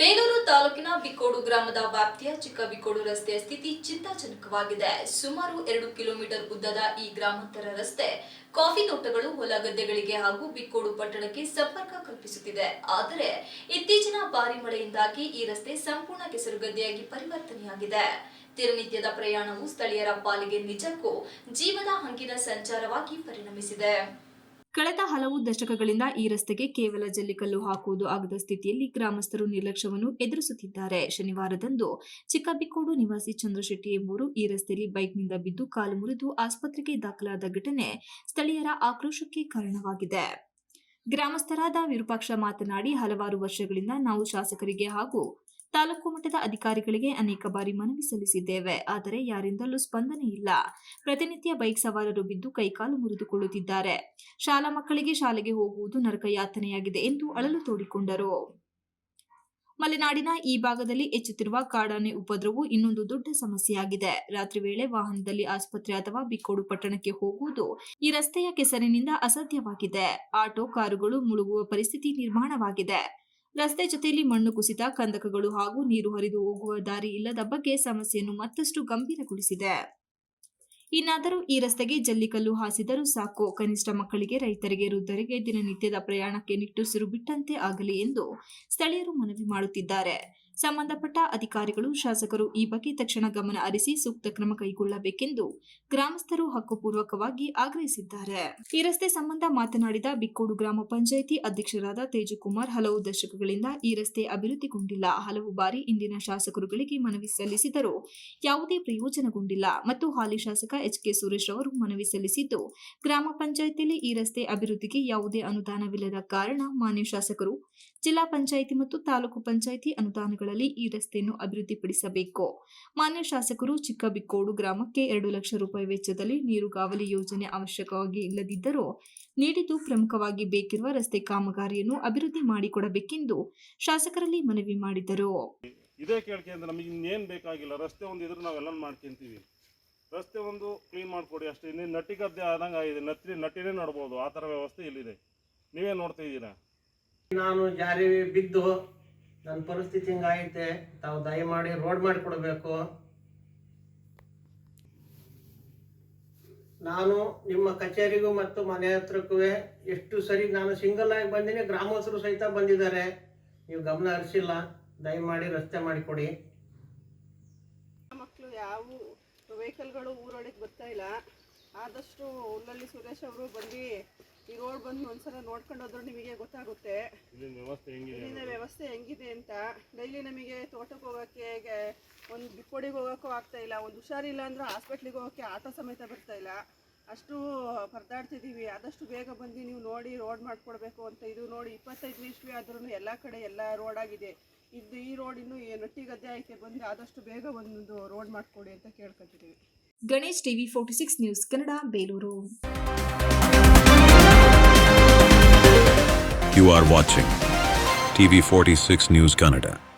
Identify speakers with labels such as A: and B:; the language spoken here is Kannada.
A: ಬೇಲೂರು ತಾಲೂಕಿನ ಬಿಕೋಡು ಗ್ರಾಮದ ವ್ಯಾಪ್ತಿಯ ಚಿಕ್ಕ ಬಿಕೋಡು ರಸ್ತೆಯ ಸ್ಥಿತಿ ಚಿಂತಾಜನಕವಾಗಿದೆ. ಸುಮಾರು ಎರಡು ಕಿಲೋಮೀಟರ್ ಉದ್ದದ ಈ ಗ್ರಾಮಾಂತರ ರಸ್ತೆ ಕಾಫಿ ತೋಟಗಳು, ಹೊಲ ಗದ್ದೆಗಳಿಗೆ ಹಾಗೂ ಬಿಕ್ಕೋಡು ಪಟ್ಟಣಕ್ಕೆ ಸಂಪರ್ಕ ಕಲ್ಪಿಸುತ್ತಿದೆ. ಆದರೆ ಇತ್ತೀಚಿನ ಭಾರಿ ಮಳೆಯಿಂದಾಗಿ ಈ ರಸ್ತೆ ಸಂಪೂರ್ಣ ಕೆಸರುಗದ್ದೆಯಾಗಿ ಪರಿವರ್ತನೆಯಾಗಿದೆ. ದಿನನಿತ್ಯದ ಪ್ರಯಾಣವು ಸ್ಥಳೀಯರ ಪಾಲಿಗೆ ನಿಜಕ್ಕೂ ಜೀವದ ಹಂಗಿನ ಸಂಚಾರವಾಗಿ ಪರಿಣಮಿಸಿದೆ. ಕಳೆದ ಹಲವು ದಶಕಗಳಿಂದ ಈ ರಸ್ತೆಗೆ ಕೇವಲ ಜಲ್ಲಿಕಲ್ಲು ಹಾಕುವುದು ಆಗದ ಸ್ಥಿತಿಯಲ್ಲಿ ಗ್ರಾಮಸ್ಥರು ನಿರ್ಲಕ್ಷ್ಯವನ್ನು ಎದುರಿಸುತ್ತಿದ್ದಾರೆ. ಶನಿವಾರದಂದು ಚಿಕ್ಕಬಿಕ್ಕೋಡು ನಿವಾಸಿ ಚಂದ್ರಶೆಟ್ಟಿ ಎಂಬುವರು ಈ ರಸ್ತೆಯಲ್ಲಿ ಬೈಕ್ನಿಂದ ಬಿದ್ದು ಕಾಲು ಮುರಿದು ಆಸ್ಪತ್ರೆಗೆ ದಾಖಲಾದ ಘಟನೆ ಸ್ಥಳೀಯರ ಆಕ್ರೋಶಕ್ಕೆ ಕಾರಣವಾಗಿದೆ. ಗ್ರಾಮಸ್ಥರಾದ ವಿರೂಪಾಕ್ಷ ಮಾತನಾಡಿ, ಹಲವಾರು ವರ್ಷಗಳಿಂದ ನಾವು ಶಾಸಕರಿಗೆ ಹಾಗೂ ತಾಲೂಕು ಮಟ್ಟದ ಅಧಿಕಾರಿಗಳಿಗೆ ಅನೇಕ ಬಾರಿ ಮನವಿ ಸಲ್ಲಿಸಿದ್ದೇವೆ, ಆದರೆ ಯಾರಿಂದಲೂ ಸ್ಪಂದನೆ ಇಲ್ಲ. ಪ್ರತಿನಿತ್ಯ ಬೈಕ್ ಸವಾರರು ಬಿದ್ದು ಕೈಕಾಲು ಮುರಿದುಕೊಳ್ಳುತ್ತಿದ್ದಾರೆ. ಶಾಲಾ ಮಕ್ಕಳಿಗೆ ಶಾಲೆಗೆ ಹೋಗುವುದು ನರಕ ಯಾತನೆಯಾಗಿದೆ ಎಂದು ಅಳಲು ತೋಡಿಕೊಂಡರು. ಮಲೆನಾಡಿನ ಈ ಭಾಗದಲ್ಲಿ ಹೆಚ್ಚುತ್ತಿರುವ ಕಾಡಾನೆ ಉಪದ್ರವು ಇನ್ನೊಂದು ದೊಡ್ಡ ಸಮಸ್ಯೆಯಾಗಿದೆ. ರಾತ್ರಿ ವೇಳೆ ವಾಹನದಲ್ಲಿ ಆಸ್ಪತ್ರೆ ಅಥವಾ ಬಿಕ್ಕೋಡು ಪಟ್ಟಣಕ್ಕೆ ಹೋಗುವುದು ಈ ರಸ್ತೆಯ ಕೆಸರಿನಿಂದ ಅಸಾಧ್ಯವಾಗಿದೆ. ಆಟೋ, ಕಾರುಗಳು ಮುಳುಗುವ ಪರಿಸ್ಥಿತಿ ನಿರ್ಮಾಣವಾಗಿದೆ. ರಸ್ತೆ ಜೊತೆಯಲ್ಲಿ ಮಣ್ಣು ಕುಸಿತ, ಕಂದಕಗಳು ಹಾಗೂ ನೀರು ಹರಿದು ಹೋಗುವ ದಾರಿ ಇಲ್ಲದ ಬಗ್ಗೆ ಸಮಸ್ಯೆಯನ್ನು ಮತ್ತಷ್ಟು ಗಂಭೀರಗೊಳಿಸಿದೆ. ಇನ್ನಾದರೂ ಈ ರಸ್ತೆಗೆ ಜಲ್ಲಿಕಲ್ಲು ಹಾಸಿದರೂ ಸಾಕು. ಕನಿಷ್ಠ ಮಕ್ಕಳಿಗೆ, ರೈತರಿಗೆ, ವೃದ್ಧರಿಗೆ ದಿನನಿತ್ಯದ ಪ್ರಯಾಣಕ್ಕೆ ನಿಟ್ಟುಸಿರು ಬಿಟ್ಟಂತೆ ಆಗಲಿ ಎಂದು ಸ್ಥಳೀಯರು ಮನವಿ ಮಾಡುತ್ತಿದ್ದಾರೆ. ಸಂಬಂಧಪಟ್ಟ ಅಧಿಕಾರಿಗಳು, ಶಾಸಕರು ಈ ಬಗ್ಗೆ ತಕ್ಷಣ ಗಮನ ಹರಿಸಿ ಸೂಕ್ತ ಕ್ರಮ ಕೈಗೊಳ್ಳಬೇಕೆಂದು ಗ್ರಾಮಸ್ಥರು ಹಕ್ಕುಪೂರ್ವಕವಾಗಿ ಆಗ್ರಹಿಸಿದ್ದಾರೆ. ಈ ರಸ್ತೆ ಸಂಬಂಧ ಮಾತನಾಡಿದ ಬಿಕ್ಕೋಡು ಗ್ರಾಮ ಪಂಚಾಯಿತಿ ಅಧ್ಯಕ್ಷರಾದ ತೇಜಕುಮಾರ್, ಹಲವು ದಶಕಗಳಿಂದ ಈ ರಸ್ತೆ ಅಭಿವೃದ್ಧಿಗೊಂಡಿಲ್ಲ. ಹಲವು ಬಾರಿ ಇಂದಿನ ಶಾಸಕರುಗಳಿಗೆ ಮನವಿ ಸಲ್ಲಿಸಿದರೂ ಯಾವುದೇ ಪ್ರಯೋಜನಗೊಂಡಿಲ್ಲ. ಮತ್ತು ಹಾಲಿ ಶಾಸಕ ಎಚ್ ಕೆ ಸುರೇಶ್ ಅವರು ಮನವಿ ಸಲ್ಲಿಸಿದ್ದು, ಗ್ರಾಮ ಪಂಚಾಯಿತಿಯಲ್ಲಿ ಈ ರಸ್ತೆ ಅಭಿವೃದ್ಧಿಗೆ ಯಾವುದೇ ಅನುದಾನವಿಲ್ಲದ ಕಾರಣ ಮಾನ್ಯ ಶಾಸಕರು, ಜಿಲ್ಲಾ ಪಂಚಾಯಿತಿ ಮತ್ತು ತಾಲೂಕು ಪಂಚಾಯಿತಿ ಅನುದಾನಗಳಲ್ಲಿ ಈ ರಸ್ತೆಯನ್ನು ಅಭಿವೃದ್ಧಿಪಡಿಸಬೇಕು. ಮಾನ್ಯ ಶಾಸಕರು ಚಿಕ್ಕಬಿಕ್ಕೋಡು ಗ್ರಾಮಕ್ಕೆ ಎರಡು ಲಕ್ಷ ರೂಪಾಯಿ ವೆಚ್ಚದಲ್ಲಿ ನೀರುಗಾವಲಿ ಯೋಜನೆ ಅವಶ್ಯಕವಾಗಿ ಇಲ್ಲದಿದ್ದರೂ ನೀಡಿದ್ದು ಪ್ರಮುಖವಾಗಿ ಬೇಕಿರುವ ರಸ್ತೆ ಕಾಮಗಾರಿಯನ್ನು ಅಭಿವೃದ್ಧಿ ಮಾಡಿಕೊಡಬೇಕೆಂದು ಶಾಸಕರಲ್ಲಿ ಮನವಿ ಮಾಡಿದರು.
B: ಇದೇ ಕೇಳ್ಕೊಂಡ್ರೆ ನಮಗೆ ಇನ್ನೇನು ಬೇಕಾಗಿಲ್ಲ. ರಸ್ತೆ ಒಂದು ಇದ್ರೆ ನಾವೆಲ್ಲ ಮಾಡ್ಕೊಂತೀವಿ. ರಸ್ತೆ ಒಂದು ಕ್ಲೀನ್ ಮಾಡಿಕೊಡಿ ಅಷ್ಟೇ. ಇನ್ನೇನು ನಟ್ಟಿ ಗದ್ದೆ ಆದಂಗೆ ಆಗಿದೆ. ನಟ್ಟಿ ನಟ್ಟಿನೇ ನೋಡ್ಬೋದು. ಆ ಥರ ವ್ಯವಸ್ಥೆ ಇಲ್ಲಿದೆ. ನೀವೇ ನೋಡ್ತಾ ಇದ್ದೀರಾ?
C: ನಾನು ಜಾರಿ ಬಿದ್ದು ನನ್ನ ಪರಿಸ್ಥಿತಿ ಹಿಂಗಾಗೈತೆ ತಾವು ದಯಮಾಡಿ ರೋಡ್ ಮಾಡಿಕೊಡ್ಬೇಕು. ನಾನು ನಿಮ್ಮ ಕಚೇರಿಗೂ ಮತ್ತು ಮನೆ ಹತ್ರಕ್ಕೂ ಎಷ್ಟು ಸರಿ ನಾನು ಸಿಂಗಲ್ ಆಗಿ ಬಂದೀನಿ ಗ್ರಾಮಸ್ಥರು ಸಹಿತ ಬಂದಿದ್ದಾರೆ. ನೀವು ಗಮನ ಹರಿಸಿಲ್ಲ. ದಯಮಾಡಿ ರಸ್ತೆ ಮಾಡಿಕೊಡಿ.
D: ಮಕ್ಕಳು ಯಾವ ವೆಹಿಕಲ್ಗಳು ಊರೊಳಗೆ ಬರ್ತಾ ಇಲ್ಲ. ಆದಷ್ಟು ಉಲ್ಲಲ್ಲಿ ಸುರೇಶ್ ಅವರು ಬಂದು ಈ ರೋಡ್ ಬಂದು ಒಂದ್ಸಲ ನೋಡ್ಕೊಂಡು ಹೋದ್ರೆ ನಿಮಗೆ ಗೊತ್ತಾಗುತ್ತೆ.
B: ವ್ಯವಸ್ಥೆ ಹೆಂಗಿದೆ
D: ಅಂತ ಡೈಲಿ ನಮಗೆ ತೋಟಕ್ಕೆ ಹೋಗೋಕ್ಕೆ ಒಂದು ಬಿಕ್ಕೋಡಿಗೆ ಹೋಗೋಕ್ಕೂ ಆಗ್ತಾ ಇಲ್ಲ ಒಂದು ಹುಷಾರಿಲ್ಲ ಅಂದ್ರೆ ಹಾಸ್ಪಿಟ್ಲಿಗೆ ಹೋಗೋಕ್ಕೆ ಆಟೋ ಸಮೇತ ಬರ್ತಾ ಇಲ್ಲ. ಅಷ್ಟು ಪರದಾಡ್ತಿದ್ದೀವಿ ಆದಷ್ಟು ಬೇಗ ಬಂದು ನೀವು ನೋಡಿ ರೋಡ್ ಮಾಡಿಕೊಡ್ಬೇಕು ಅಂತ ಇದು ನೋಡಿ ಇಪ್ಪತ್ತೈದು ನಿಮಿಷವೇ ಆದ್ರೂ ಎಲ್ಲ ಕಡೆ ಎಲ್ಲ ರೋಡ್ ಆಗಿದೆ. ಇದು ಈ ರೋಡ್ ಇನ್ನೂ ನಟ್ಟಿ ಗದ್ದೆ ಐತೆ ಬಂದು ಆದಷ್ಟು ಬೇಗ ಒಂದು ರೋಡ್ ಮಾಡಿಕೊಡಿ ಅಂತ ಕೇಳ್ಕೊತಿದ್ದೀವಿ
A: Ganesh TV forty six news Kannada Belur.
E: You are TV 46 News Canada.